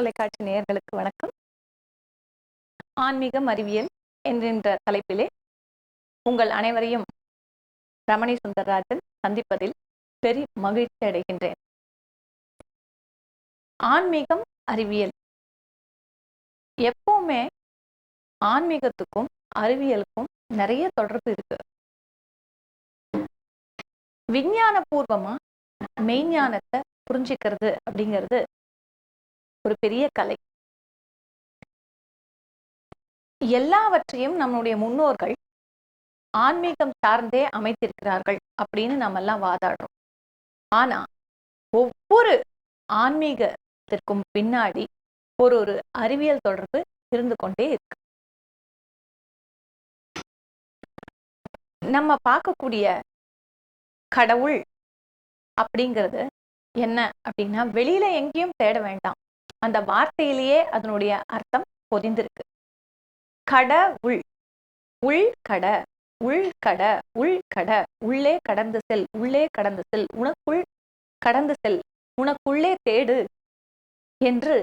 தொலைக்காட்சி நேயர்களுக்கு வணக்கம். ஆன்மீகம் அறிவியல் என்கின்ற தலைப்பிலே உங்கள் அனைவரையும் ரமணி சுந்தரராஜன் சந்திப்பதில் பெரிய மகிழ்ச்சி அடைகின்றேன். ஆன்மீகம் அறிவியல். எப்பவுமே ஆன்மீகத்துக்கும் அறிவியலுக்கும் நிறைய தொடர்பு இருக்கு. விஞ்ஞான பூர்வமா மெய்ஞானத்தை புரிஞ்சுக்கிறது அப்படிங்கிறது ஒரு பெரிய கலை. எல்லாவற்றையும் நம்முடைய முன்னோர்கள் ஆன்மீகம் சார்ந்தே அமைத்திருக்கிறார்கள் அப்படின்னு நம்ம எல்லாம் வாதாடுறோம். ஆனா ஒவ்வொரு ஆன்மீகத்திற்கும் பின்னாடி ஒரு ஒரு அறிவியல் தொடர்பு இருந்து கொண்டே இருக்கு. நம்ம பார்க்கக்கூடிய கடவுள் அப்படிங்கிறது என்ன அப்படின்னா வெளியில எங்கேயும் தேட வேண்டாம். அந்த வார்த்தையிலேயே அதனுடைய அர்த்தம் பொதிந்திருக்கு. கட உள். உள் கட. உள் கட. உள் கட. உள்ளே கடந்து செல். உள்ளே கடந்து செல். உனக்குள் கடந்து செல். உனக்குள்ளே தேடு என்று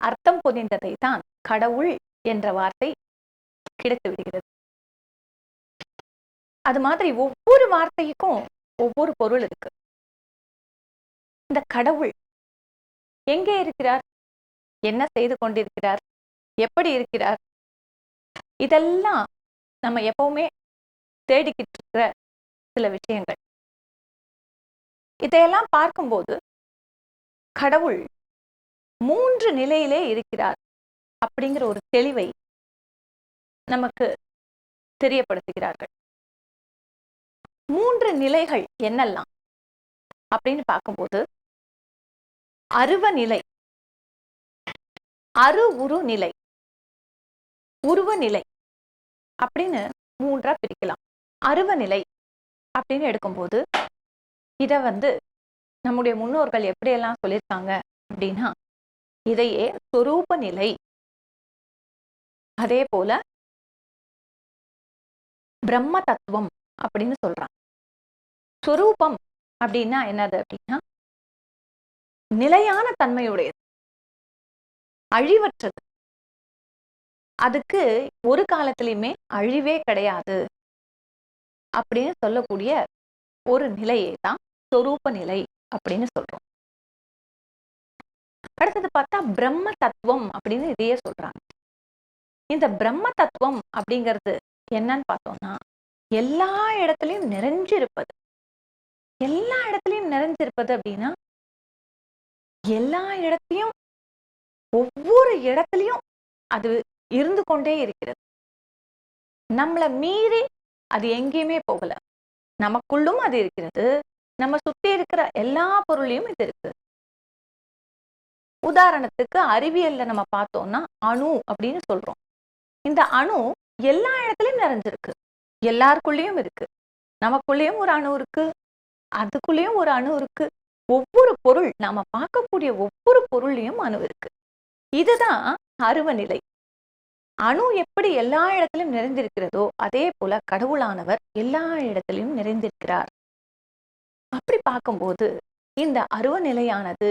அர்த்தம் பொதிந்ததை தான் கடவுள் என்ற வார்த்தை கிடைத்து விடுகிறது. அது மாதிரி ஒவ்வொரு வார்த்தைக்கும் ஒவ்வொரு பொருள் இருக்கு. இந்த கடவுள் எங்கே இருக்கிறார்? என்ன செய்து கொண்டிருக்கிறார்? எப்படி இருக்கிறார்? இதெல்லாம் நம்ம எப்பவுமே தேடிக்கிட்டு இருக்கிற சில விஷயங்கள். இதையெல்லாம் பார்க்கும்போது கடவுள் மூன்று நிலையிலே இருக்கிறார் அப்படிங்கிற ஒரு தெளிவை நமக்கு தெரியப்படுத்துகிறார்கள். மூன்று நிலைகள் என்னெல்லாம்? அப்படின்னு பார்க்கும்போது அருவ நிலை அரு உரு நிலை உருவ நிலை அப்படின்னு மூன்றா பிரிக்கலாம். அருவ நிலை அப்படின்னு எடுக்கும்போது இதை வந்து நம்முடைய முன்னோர்கள் எப்படியெல்லாம் சொல்லியிருக்காங்க அப்படின்னா இதையே சொரூப நிலை அதே போல பிரம்ம தத்துவம் அப்படின்னு சொல்றாங்க. சொரூபம் அப்படின்னா என்னது அப்படின்னா நிலையான தன்மையுடையது. அழிவற்றது. அதுக்கு ஒரு காலத்திலையுமே அழிவே கிடையாது. அப்படின்னு சொல்லக்கூடிய ஒரு நிலையை தான் சொரூப நிலை அப்படின்னு சொல்றோம். அடுத்தது பார்த்தா பிரம்ம தத்துவம் அப்படின்னு இதையே சொல்றாங்க. இந்த பிரம்ம தத்துவம் அப்படிங்கிறது என்னன்னு பார்த்தோம்னா எல்லா இடத்துலயும் நிறைஞ்சிருப்பது. எல்லா இடத்துலையும் நிறைஞ்சிருப்பது அப்படின்னா எல்லா இடத்தையும் ஒவ்வொரு இடத்துலயும் அது இருந்து கொண்டே இருக்கிறது. நம்மளை மீறி அது எங்கேயுமே போகல. நமக்குள்ளும் அது இருக்கிறது. நம்ம சுத்தி இருக்கிற எல்லா பொருளையும் இது இருக்கு. உதாரணத்துக்கு அறிவியல்ல நம்ம பார்த்தோம்னா அணு அப்படின்னு சொல்றோம். இந்த அணு எல்லா இடத்துலயும் நிறைஞ்சிருக்கு. எல்லாருக்குள்ளேயும் இருக்கு. நமக்குள்ளேயும் ஒரு அணு இருக்கு. அதுக்குள்ளேயும் ஒரு அணு இருக்கு. ஒவ்வொரு பொருள் நாம பார்க்கக்கூடிய ஒவ்வொரு பொருள்லையும் அணு இருக்கு. இதுதான் அருவநிலை அணு எப்படி எல்லா இடத்திலும் நிறைந்திருக்கிறதோ அதே போல கடவுளானவர் எல்லா இடத்திலும் நிறைந்திருக்கிறார். அப்படி பார்க்கும்போது இந்த அருவ நிலையானது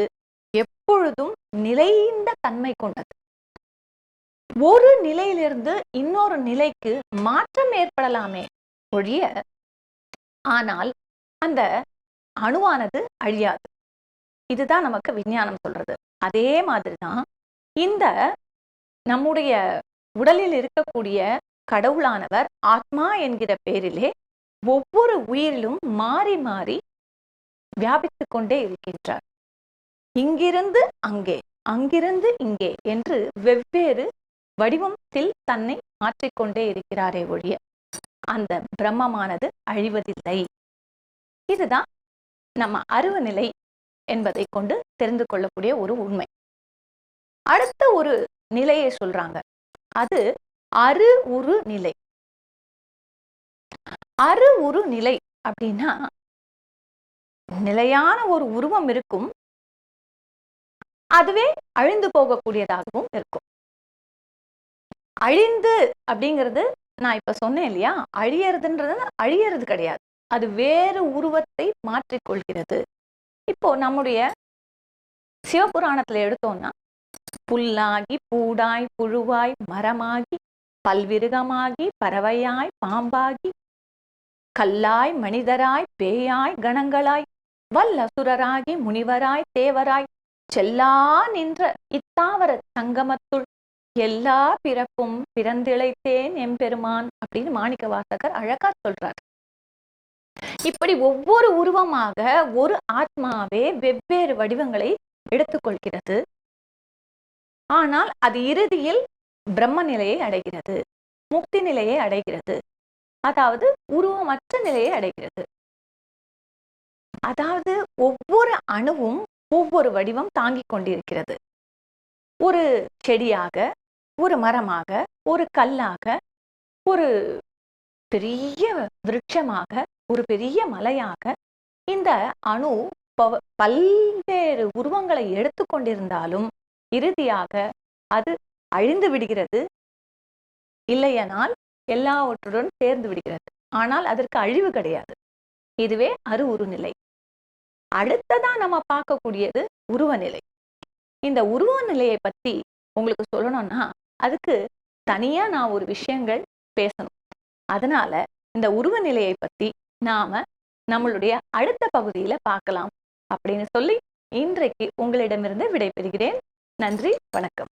எப்பொழுதும் நிலைந்த தன்மை கொண்டது. ஒரு நிலையிலிருந்து இன்னொரு நிலைக்கு மாற்றம் ஏற்படலாமே ஒழிய ஆனால் அந்த அணுவானது அழியாது. இதுதான் நமக்கு விஞ்ஞானம் சொல்றது. அதே மாதிரிதான் இந்த நம்முடைய உடலில் இருக்கக்கூடிய கடவுளானவர் ஆத்மா என்கிற பேரிலே ஒவ்வொரு உயிரிலும் மாறி மாறி வியாபித்து கொண்டே இருக்கின்றார். இங்கிருந்து அங்கே அங்கிருந்து இங்கே என்று வெவ்வேறு வடிவத்தில் தன்னை மாற்றிக்கொண்டே இருக்கிறாரே ஒழிய அந்த பிரம்மமானது அழிவதில்லை. இதுதான் நம்ம அருவநிலை என்பதை கொண்டு தெரிந்து கொள்ளக்கூடிய ஒரு உண்மை. அடுத்த ஒரு நிலையை சொல்றாங்க. அது அரு உரு நிலை. அரு உரு நிலை அப்படின்னா நிலையான ஒரு உருவம் இருக்கும். அதுவே அழிந்து போகக்கூடியதாகவும் இருக்கும். அழிந்து அப்படிங்கிறது நான் இப்ப சொன்னேன் இல்லையா? அழியறதுன்றது அழியறது கிடையாது. அது வேறு உருவத்தை மாற்றிக்கொள்கிறது. இப்போ நம்முடைய சிவபுராணத்துல எடுத்தோம்னா புல்லாகி பூடாய் புழுவாய் மரமாகி பல்விருகமாகி பறவையாய் பாம்பாகி கல்லாய் மனிதராய் பேயாய் கணங்களாய் வல்லசுரராகி முனிவராய் தேவராய் செல்லா நின்ற இத்தாவர சங்கமத்துள் எல்லா பிறப்பும் பிறந்திழைத்தேன் எம்பெருமான் அப்படின்னு மாணிக்க வாசகர் அழகா சொல்றார். இப்படி ஒவ்வொரு உருவமாக ஒரு ஆத்மாவே வெவ்வேறு வடிவங்களை எடுத்துக்கொள்கிறது. ஆனால் அது இறுதியில் பிரம்ம நிலையை அடைகிறது முக்தி நிலையை அடைகிறது. அதாவது உருவமற்ற நிலையை அடைகிறது. அதாவது ஒவ்வொரு அணுவும் ஒவ்வொரு வடிவம் தாங்கிக் கொண்டிருக்கிறது. ஒரு செடியாக ஒரு மரமாக ஒரு கல்லாக ஒரு பெரிய விருட்சமாக ஒரு பெரிய மலையாக இந்த அணு பவ- பல்வேறு உருவங்களை எடுத்துக்கொண்டிருந்தாலும் இறுதியாக அது அழிந்து விடுகிறது. இல்லையனால் எல்லாவற்றுடன் சேர்ந்து விடுகிறது. ஆனால் அதற்கு அழிவு கிடையாது. இதுவே அரு உருநிலை. அடுத்ததா நம்ம பார்க்கக்கூடியது உருவநிலை. இந்த உருவ நிலையை பத்தி உங்களுக்கு சொல்லணும்னா அதுக்கு தனியா நான் ஒரு விஷயங்கள் பேசணும். அதனால இந்த உருவ நிலையை பத்தி நாம நம்மளுடைய அடுத்த பகுதியில பார்க்கலாம். அப்படின்னு சொல்லி இன்றைக்கு உங்களிடமிருந்து விடைபெறுகிறேன். நன்றி வணக்கம்.